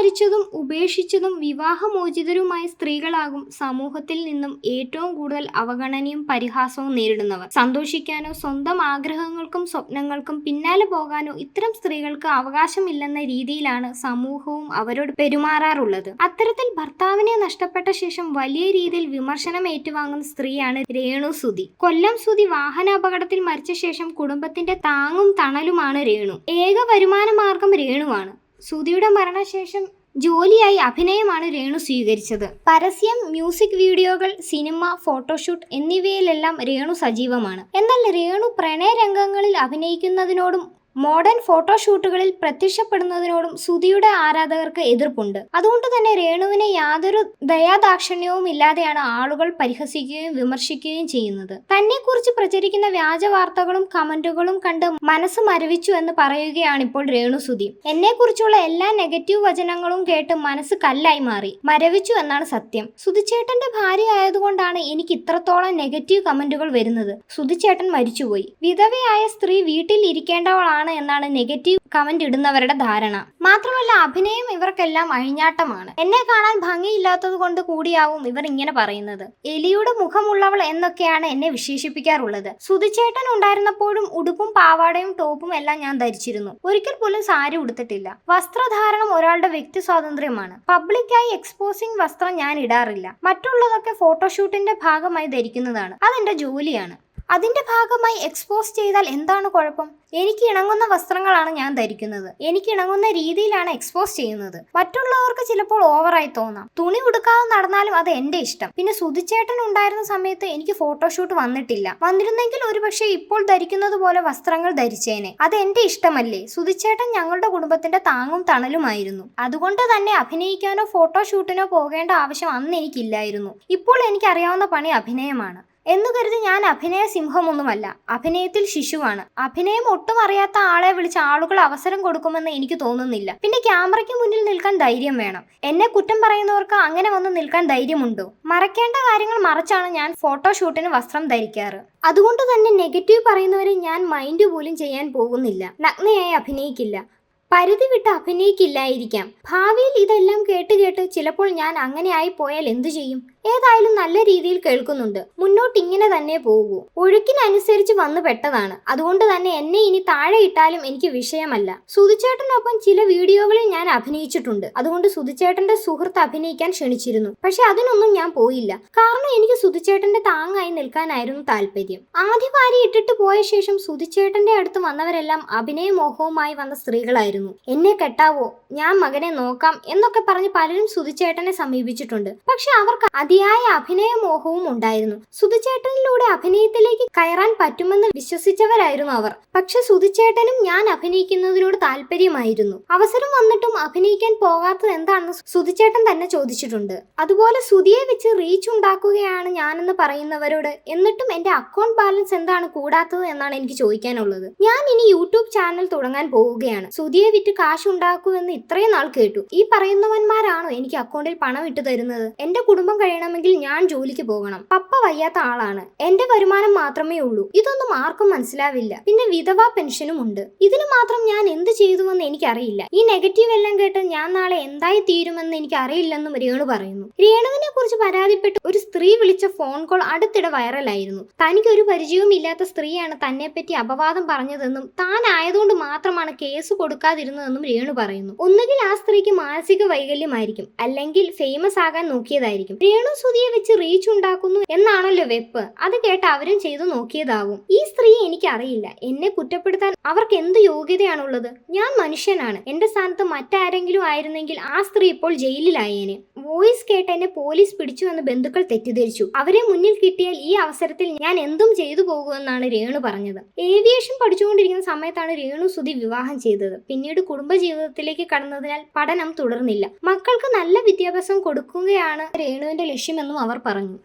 മരിച്ചതും ഉപേക്ഷിച്ചതും വിവാഹമോചിതരുമായ സ്ത്രീകളാകും സമൂഹത്തിൽ നിന്നും ഏറ്റവും കൂടുതൽ അവഗണനയും പരിഹാസവും നേരിടുന്നവർ. സന്തോഷിക്കാനോ സ്വന്തം ആഗ്രഹങ്ങൾക്കും സ്വപ്നങ്ങൾക്കും പിന്നാലെ പോകാനോ ഇത്തരം സ്ത്രീകൾക്ക് അവകാശമില്ലെന്ന രീതിയിലാണ് സമൂഹവും അവരോട് പെരുമാറാറുള്ളത്. അത്തരത്തിൽ ഭർത്താവിനെ നഷ്ടപ്പെട്ട ശേഷം വലിയ രീതിയിൽ വിമർശനം ഏറ്റുവാങ്ങുന്ന സ്ത്രീയാണ് രേണു സുധി. കൊല്ലം സുധി വാഹനാപകടത്തിൽ മരിച്ച ശേഷം കുടുംബത്തിന്റെ താങ്ങും തണലുമാണ് രേണു. ഏക വരുമാന മാർഗം രേണുവാണ്. സുധിയുടെ മരണശേഷം ജോലിയായി അഭിനയമാണ് രേണു സ്വീകരിച്ചത്. പരസ്യം മ്യൂസിക് വീഡിയോകൾ സിനിമ ഫോട്ടോഷൂട്ട് എന്നിവയിലെല്ലാം രേണു സജീവമാണ്. എന്നാൽ രേണു പ്രണയ രംഗങ്ങളിൽ അഭിനയിക്കുന്നതിനോടും മോഡേൺ ഫോട്ടോഷൂട്ടുകളിൽ പ്രത്യക്ഷപ്പെടുന്നതിനോടും സുധിയുടെ ആരാധകർക്ക് എതിർപ്പുണ്ട്. അതുകൊണ്ട് തന്നെ രേണുവിനെ യാതൊരു ദയാദാക്ഷിണ്യവും ഇല്ലാതെയാണ് ആളുകൾ പരിഹസിക്കുകയും വിമർശിക്കുകയും ചെയ്യുന്നത്. തന്നെക്കുറിച്ച് പ്രചരിക്കുന്ന വ്യാജ വാർത്തകളും കമന്റുകളും കണ്ട് മനസ്സ് മരവിച്ചു എന്ന് പറയുകയാണ് ഇപ്പോൾ രേണു സുധി. എന്നെക്കുറിച്ചുള്ള എല്ലാ നെഗറ്റീവ് വചനങ്ങളും കേട്ട് മനസ്സ് കല്ലായി മാറി. മരവിച്ചു എന്നാണ് സത്യം. സുധിച്ചേട്ടന്റെ ഭാര്യ ആയതുകൊണ്ടാണ് എനിക്ക് ഇത്രത്തോളം നെഗറ്റീവ് കമന്റുകൾ വരുന്നത്. സുധിച്ചേട്ടൻ മരിച്ചുപോയി. വിധവയായ സ്ത്രീ വീട്ടിൽ ഇരിക്കേണ്ടവളാണ് എന്നാണ് നെഗറ്റീവ് കമന്റ് ഇടുന്നവരുടെ ധാരണ. മാത്രമല്ല അഭിനയം ഇവർക്കെല്ലാം അഴിഞ്ഞാട്ടമാണ്. എന്നെ കാണാൻ ഭംഗിയില്ലാത്തത് കൊണ്ട് കൂടിയാവും ഇവർ ഇങ്ങനെ പറയുന്നത്. എലിയുടെ മുഖമുള്ളവൾ എന്നൊക്കെയാണ് എന്നെ വിശേഷിപ്പിക്കാറുള്ളത്. സുധിച്ചേട്ടൻ ഉണ്ടായിരുന്നപ്പോഴും ഉടുപ്പും പാവാടയും ടോപ്പും എല്ലാം ഞാൻ ധരിച്ചിരുന്നു. ഒരിക്കൽ പോലും സാരി ഉടുത്തിട്ടില്ല. വസ്ത്രധാരണം ഒരാളുടെ വ്യക്തി സ്വാതന്ത്ര്യമാണ്. പബ്ലിക്കായി എക്സ്പോസിംഗ് വസ്ത്രം ഞാൻ ഇടാറില്ല. മറ്റുള്ളതൊക്കെ ഫോട്ടോഷൂട്ടിന്റെ ഭാഗമായി ധരിക്കുന്നതാണ്. അതെന്റെ ജോലിയാണ്. അതിന്റെ ഭാഗമായി എക്സ്പോസ് ചെയ്താൽ എന്താണ് കുഴപ്പം? എനിക്ക് ഇണങ്ങുന്ന വസ്ത്രങ്ങളാണ് ഞാൻ ധരിക്കുന്നത്. എനിക്ക് ഇണങ്ങുന്ന രീതിയിലാണ് എക്സ്പോസ് ചെയ്യുന്നത്. മറ്റുള്ളവർക്ക് ചിലപ്പോൾ ഓവറായി തോന്നാം. തുണി ഉടുക്കാതെ നടന്നാലും അത് എന്റെ ഇഷ്ടം. പിന്നെ സുധിച്ചേട്ടൻ ഉണ്ടായിരുന്ന സമയത്ത് എനിക്ക് ഫോട്ടോഷൂട്ട് വന്നിട്ടില്ല. വന്നിരുന്നെങ്കിൽ ഒരുപക്ഷെ ഇപ്പോൾ ധരിക്കുന്നത് പോലെ വസ്ത്രങ്ങൾ ധരിച്ചേനെ. അത് എന്റെ ഇഷ്ടമല്ലേ? സുധിച്ചേട്ടൻ ഞങ്ങളുടെ കുടുംബത്തിന്റെ താങ്ങും തണലുമായിരുന്നു. അതുകൊണ്ട് തന്നെ അഭിനയിക്കാനോ ഫോട്ടോഷൂട്ടിനോ പോകേണ്ട ആവശ്യം അന്ന് എനിക്കില്ലായിരുന്നു. ഇപ്പോൾ എനിക്കറിയാവുന്ന പണി അഭിനയമാണ്. എന്നു കരുതി ഞാൻ അഭിനയ സിംഹമൊന്നുമല്ല. അഭിനയത്തിൽ ശിശുവാണ്. അഭിനയം ഒട്ടും അറിയാത്ത ആളെ വിളിച്ച് ആളുകൾ അവസരം കൊടുക്കുമെന്ന് എനിക്ക് തോന്നുന്നില്ല. പിന്നെ ക്യാമറയ്ക്ക് മുന്നിൽ നിൽക്കാൻ ധൈര്യം വേണം. എന്നെ കുറ്റം പറയുന്നവർക്ക് അങ്ങനെ വന്ന് നിൽക്കാൻ ധൈര്യമുണ്ടോ? മറക്കേണ്ട കാര്യങ്ങൾ മറച്ചാണ് ഞാൻ ഫോട്ടോഷൂട്ടിന് വസ്ത്രം ധരിക്കാറ്. അതുകൊണ്ട് തന്നെ നെഗറ്റീവ് പറയുന്നവരെ ഞാൻ മൈൻഡ് പോലും ചെയ്യാൻ പോകുന്നില്ല. നഗ്നയായി അഭിനയിക്കില്ല. പരിധി വിട്ട് അഭിനയിക്കില്ലായിരിക്കാം. ഭാവിയിൽ ഇതെല്ലാം കേട്ട് കേട്ട് ചിലപ്പോൾ ഞാൻ അങ്ങനെ ആയി പോയാൽ എന്തു ചെയ്യും? ഏതായാലും നല്ല രീതിയിൽ കേൾക്കുന്നുണ്ട്. മുന്നോട്ട് ഇങ്ങനെ തന്നെ പോകൂ. ഒഴുക്കിനനുസരിച്ച് വന്നു പെട്ടതാണ്. അതുകൊണ്ട് തന്നെ എന്നെ ഇനി താഴെ ഇട്ടാലും എനിക്ക് വിഷയമല്ല. സുധിച്ചേട്ടനൊപ്പം ചില വീഡിയോകളിൽ ഞാൻ അഭിനയിച്ചിട്ടുണ്ട്. അതുകൊണ്ട് സുധിച്ചേട്ടന്റെ സുഹൃത്ത് അഭിനയിക്കാൻ ക്ഷണിച്ചിരുന്നു. പക്ഷെ അതിനൊന്നും ഞാൻ പോയില്ല. കാരണം എനിക്ക് സുധിച്ചേട്ടന്റെ താങ്ങായി നിൽക്കാനായിരുന്നു താല്പര്യം ആദ്യ ഭാര്യ ഇട്ടിട്ട് പോയ ശേഷം സുധിച്ചേട്ടന്റെ അടുത്ത് വന്നവരെല്ലാം അഭിനയമോഹവുമായി വന്ന സ്ത്രീകളായിരുന്നു. എന്നെ കെട്ടാവോ? ഞാൻ മകനെ നോക്കാം എന്നൊക്കെ പറഞ്ഞ് പലരും സുധിച്ചേട്ടനെ സമീപിച്ചിട്ടുണ്ട്. പക്ഷെ അവർക്ക് അതിയായ അഭിനയ മോഹവും ഉണ്ടായിരുന്നു. സുധിച്ചേട്ടനിലൂടെ അഭിനയത്തിലേക്ക് കയറാൻ പറ്റുമെന്ന് വിശ്വസിച്ചവരായിരുന്നു അവർ. പക്ഷെ സുധിച്ചേട്ടനും ഞാൻ അഭിനയിക്കുന്നതിനോട് താല്പര്യമായിരുന്നു. അവസരം വന്നിട്ടും അഭിനയിക്കാൻ പോകാത്തത് എന്താണെന്ന് സുധിച്ചേട്ടൻ തന്നെ ചോദിച്ചിട്ടുണ്ട്. അതുപോലെ സുധിയെ വെച്ച് റീച്ച് ഉണ്ടാക്കുകയാണ് ഞാനെന്ന് പറയുന്നവരോട് എന്നിട്ടും എന്റെ അക്കൗണ്ട് ബാലൻസ് എന്താണ് കൂടാത്തത്? എന്നാണ് എനിക്ക് ചോദിക്കാനുള്ളത്. ഞാൻ ഇനി യൂട്യൂബ് ചാനൽ തുടങ്ങാൻ പോവുകയാണ്. സുധിയെ വിറ്റ് കാശ് ഉണ്ടാക്കുമെന്ന് ഇത്രയും നാൾ കേട്ടു. ഈ പറയുന്നവന്മാരാണോ എനിക്ക് അക്കൗണ്ടിൽ പണം ഇട്ടു തരുന്നത്? എന്റെ കുടുംബം കഴിയണമെങ്കിൽ ഞാൻ ജോലിക്ക് പോകണം. പപ്പ വയ്യാത്ത ആളാണ്. എന്റെ വരുമാനം മാത്രമേ ഉള്ളൂ. ഇതൊന്നും ആർക്കും മനസ്സിലാവില്ല. പിന്നെ വിധവാ പെൻഷനും ഉണ്ട്. ഇതിന് മാത്രം ഞാൻ എന്ത് ചെയ്തുവെന്ന് എനിക്കറിയില്ല. ഈ നെഗറ്റീവ് എല്ലാം കേട്ട് ഞാൻ നാളെ എന്തായി തീരുമെന്ന് എനിക്ക് അറിയില്ലെന്നും രേണു പറയുന്നു. രേണുവിനെ കുറിച്ച് പരാതിപ്പെട്ട് ഒരു സ്ത്രീ വിളിച്ച ഫോൺ കോൾ അടുത്തിടെ വൈറലായിരുന്നു. തനിക്ക് ഒരു പരിചയവും ഇല്ലാത്ത സ്ത്രീയാണ് തന്നെപ്പറ്റി അപവാദം പറഞ്ഞതെന്നും താൻ ആയതുകൊണ്ട് മാത്രമാണ് കേസ് കൊടുക്കാതിരുന്നതെന്നും രേണു പറയുന്നു. ഒന്നുകിൽ ആ സ്ത്രീക്ക് മാനസിക വൈകല്യമായിരിക്കും. അല്ലെങ്കിൽ ഫേമസ് ആകാൻ നോക്കിയതായിരിക്കും. രേണു സുതിയെ വെച്ച് റീച്ച് ഉണ്ടാക്കുന്നു എന്നാണല്ലോ വെപ്പ്. അത് കേട്ട് അവരും ചെയ്തു നോക്കിയതാവും. ഈ സ്ത്രീയെ എനിക്കറിയില്ല. എന്നെ കുറ്റപ്പെടുത്താൻ അവർക്ക് എന്ത് യോഗ്യതയാണുള്ളത്? ഞാൻ മനുഷ്യനാണ്. എന്റെ സ്ഥാനത്ത് മറ്റാരെങ്കിലും ആയിരുന്നെങ്കിൽ ആ സ്ത്രീ ഇപ്പോൾ ജയിലിലായേനെ. വോയിസ് കേട്ട് എന്നെ പോലീസ് പിടിച്ചു എന്ന് ബന്ധുക്കൾ തെറ്റിദ്ധരിച്ചു. അവരെ മുന്നിൽ കിട്ടിയാൽ ഈ അവസരത്തിൽ ഞാൻ എന്തും ചെയ്തു പോകുമെന്നാണ് രേണു പറഞ്ഞത്. ഏവിയേഷൻ പഠിച്ചുകൊണ്ടിരിക്കുന്ന സമയത്താണ് രേണു സുധി വിവാഹം ചെയ്തത്. പിന്നീട് കുടുംബജീവിതത്തിലേക്ക് കടന്നതിനാൽ പഠനം തുടർന്നില്ല. മക്കൾക്ക് നല്ല വിദ്യാഭ്യാസം കൊടുക്കുകയാണ് രേണുവിന്റെ ലക്ഷ്യമെന്നും അവർ പറഞ്ഞു.